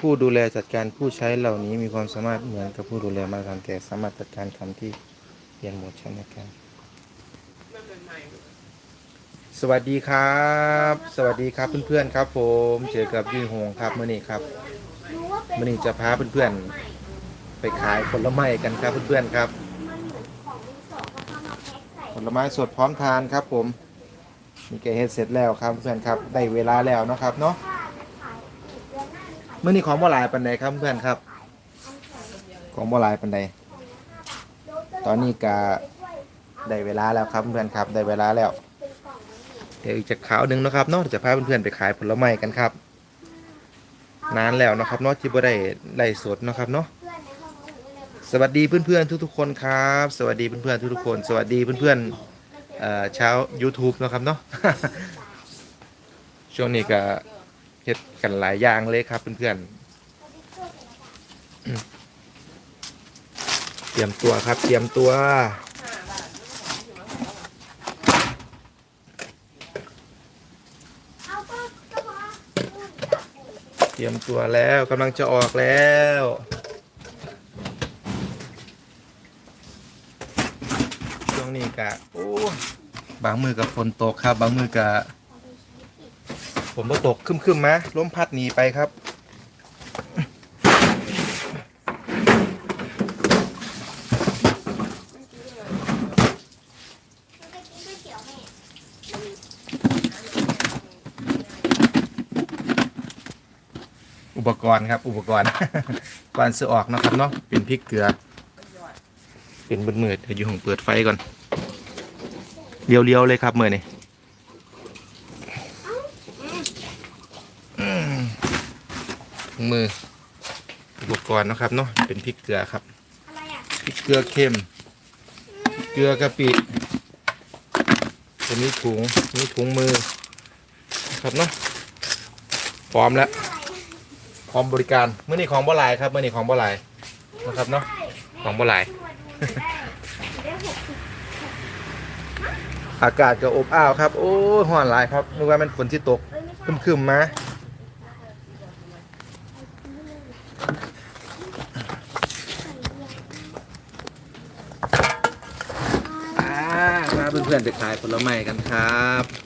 ผู้ดูแลจัดการผู้ใช้เหล่านี้มีความสามารถเหมือนกับผู้ดูแลมาตรฐานแต่สามารถจัดการคำที่เปลี่ยนโหมดใช้ในการสวัสดีครับ สวัสดีครับเพื่อนๆครับผมเจอกับยืนหงครับเมื่อนี้ครับเมื่อนี้จะพาเพื่อนๆไปขายผลไม้กันครับเพื่อนๆครับผลไม้สดพร้อมทานครับผมมีแกเฮ็ดเสร็จแล้วครับเพื่อนครับได้เวลาแล้วนะครับเนาะ มื่อนี้ของบ่หลายปันใดครับเพื่อนครับ ของบ่หลายปันใดตอนนี้ก็ได้เวลาแล้วครับเพื่อนครับได้เวลาแล้ว เดี๋ยวอีกจะขาวหนึ่งนะครับเนาะจะพาเพื่อนๆไปขายผลไม้กันครับ นานแล้วนะครับเนาะที่บ่ได้ไล่สดนะครับเนาะสวัสดีเพื่อนๆทุกๆคนครับ สวัสดีเพื่อนๆทุกๆคน สวัสดีเพื่อนๆเอ่อชา YouTube นะครับเนาะช่วงนี้ก็ เฮ็ดกันหลายอย่างเลยครับเพื่อนๆ เตรียมตัวครับ เตรียมตัว เตรียมตัวแล้วกำลังจะออกแล้วช่วงนี้กะโอ้บางมือกับฝนตกครับ บางมือกับ ฝนบ่ตกคึมๆมาลมพัดหนีไปครับอุปกรณ์ครับ อุปกรณ์ก่อนซื้อออกนะครับเนาะเป็นพริกเกลือ เป็นมืดมืดๆเดี๋ยวอยู่ห้องเปิดไฟก่อนเรียวๆเลยครับมือนี่อืม มือ อุปกรณ์เนาะครับเนาะเป็นพริกเกลือครับอะไรอะพริกเกลือเค็มพริกเกลือกะปิตัวนี้ถุงนี่ถุงมือนะครับเนาะพร้อมแล้วพร้อมบริการเมื่อนี้ของบ่หลายครับเมื่อนี้ของบ่หลายนะครับเนาะของบ่หลายได้หกสิบอากาศก็อบอ้าวครับ โอ้ยร้อนหลายครับนึกว่ามันฝนที่ตกเอ้ยไม่ใช่ครึมๆมาอ่ามา เพื่อนๆไปขายผลไม้กันครับ